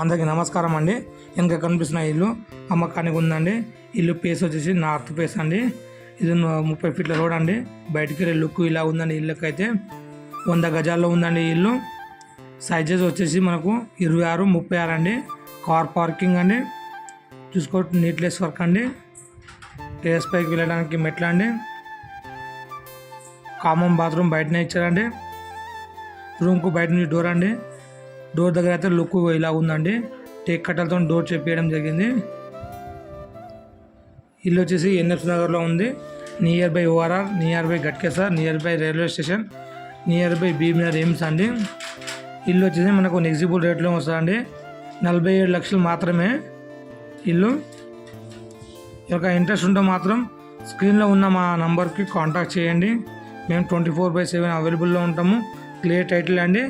అందరికీ నమస్కారం అండి. ఇంకా కనిపిస్తున్న ఇల్లు అమ్మకానికి ఉందండి. ఇల్లు పేస్ వచ్చేసి నార్త్ పేస్ అండి. ఇది ముప్పై ఫీట్ల రోడ్ అండి. బయటికి వెళ్ళే లుక్ ఇలా ఉందండి ఇల్లుకి అయితే వంద గజాల్లో ఉందండి ఇల్లు. సైజెస్ వచ్చేసి మనకు ఇరవై ఆరు ముప్పై ఆరు అండి. కార్ పార్కింగ్ అండి. చూసుకో నీట్లెస్ వర్క్ అండి. టేస్ పైకి వెళ్ళడానికి మెట్లు అండి. కామన్ బాత్రూమ్ బయటనే ఇచ్చారండి. రూమ్కు బయట నుంచి డోర్ అండి. డోర్ దగ్గర అయితే లుక్ ఇలా ఉందండి. టేక్ కట్టలతో డోర్ చెప్పేయడం జరిగింది. ఇల్లు వచ్చేసి ఎన్ఎఫ్ నగర్లో ఉంది. Nearby ORR nearby Ghatkesar nearby railway station nearby భీమినర్ AIIMS అండి. ఇల్లు వచ్చేసి మనకు నెగ్జిబుల్ రేట్లో వస్తుందండి. నలభై ఏడు లక్షలు మాత్రమే ఇల్లు. యొక్క ఇంట్రెస్ట్ ఉంటే మాత్రం స్క్రీన్లో ఉన్న మా నంబర్కి కాంటాక్ట్ చేయండి. మేము ట్వంటీ ఫోర్ బై సెవెన్ అవైలబుల్లో ఉంటాము. క్లియర్ టైటిల్ అండి.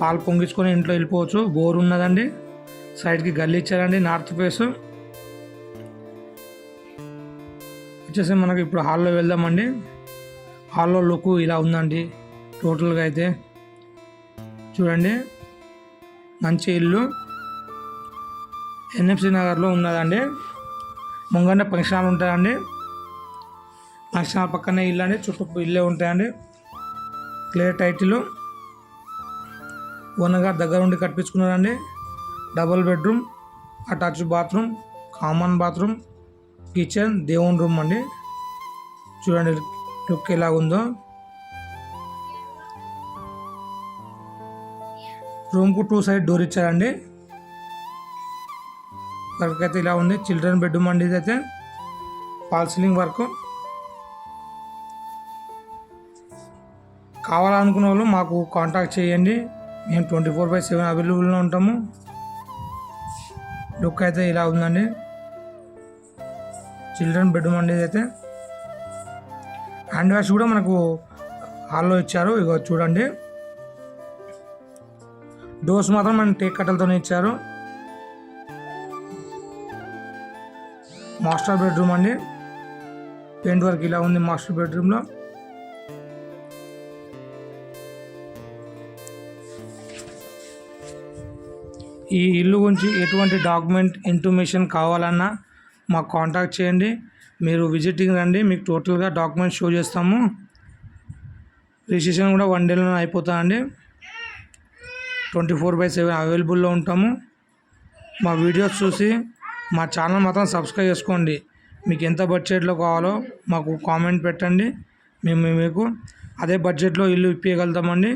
పాలు పొంగించుకొని ఇంట్లో వెళ్ళిపోవచ్చు. బోర్ ఉన్నదండి. సైడ్కి గల్లీ ఇచ్చారండి. North face. వచ్చేసి మనకి ఇప్పుడు హాల్లో వెళ్దామండి. హాల్లో లుక్ ఇలా ఉందండి. టోటల్గా అయితే. చూడండి. మంచి ఇల్లు. ఎన్ఎఫ్సి నగర్లో ఉన్నదండి. ముంగన్న ఫంక్షన్ హాల్ ఉంటుందండి ఫంక్షన్ హాల్ పక్కనే ఇల్లు అండి చుట్టూ ఇల్లే ఉంటాయండి. Clear title. ఓనర్గా దగ్గర ఉండి కట్టించుకున్నారండి. Double bedroom attach bathroom common bathroom kitchen దేవుని రూమ్ అండి. చూడండి లుక్ ఎలా ఉందో. రూమ్కు టూ సైడ్ డోర్ ఇచ్చారండి. వర్క్ అయితే ఇలా ఉంది. చిల్డ్రన్ బెడ్రూమ్ అండి ఇదైతే. Fall ceiling work. కావాలనుకున్న వాళ్ళు మాకు కాంటాక్ట్ చేయండి. మేము ట్వంటీ ఫోర్ బై సెవెన్ అవైలబుల్లో ఉంటాము. లుక్ అయితే ఇలా ఉందండి. చిల్డ్రన్ బెడ్రూమ్ అండి అయితే హ్యాండ్ వాష్ కూడా మనకు హాల్లో ఇచ్చారు. ఇక చూడండి. డోర్స్ మాత్రం మనం టేక్ కట్టలతోనే ఇచ్చారు. మాస్టర్ బెడ్రూమ్ అండి. పెయింట్ వర్క్ ఇలా ఉంది మాస్టర్ బెడ్రూమ్లో. ఈ ఇల్లు గురించి ఎటువంటి డాక్యుమెంట్ ఇన్ఫర్మేషన్ కావాలన్నా మాకు కాంటాక్ట్ చేయండి. మీరు విజిటింగ్ రండి. మీకు టోటల్గా డాక్యుమెంట్స్ షో చేస్తాము. రిజిస్ట్రేషన్ కూడా వన్ డేలో అయిపోతుందండి. ట్వంటీ ఫోర్ బై సెవెన్ అవైలబుల్లో ఉంటాము. మా వీడియోస్ చూసి మా ఛానల్ మాత్రం సబ్స్క్రైబ్ చేసుకోండి. మీకు ఎంత బడ్జెట్లో కావాలో మాకు కామెంట్ పెట్టండి. మేము మీకు అదే బడ్జెట్లో ఇల్లు ఇప్పించగలుగుతామండి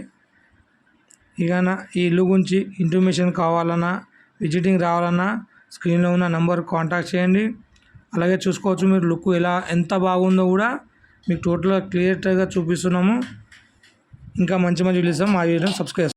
ఇక నా ఈ ఇల్లు గురించి ఇన్ఫర్మేషన్ కావాలన్నా విజిటింగ్ రావాలన్నా స్క్రీన్లో ఉన్న నెంబర్ కాంటాక్ట్ చేయండి. అలాగే చూసుకోవచ్చు మీరు లుక్ ఎలా ఎంత బాగుందో కూడా మీకు టోటల్గా క్లియర్గా చూపిస్తున్నాము. ఇంకా మంచి మంచి వీడియోస్ మా వీడియో సబ్స్క్రైబ్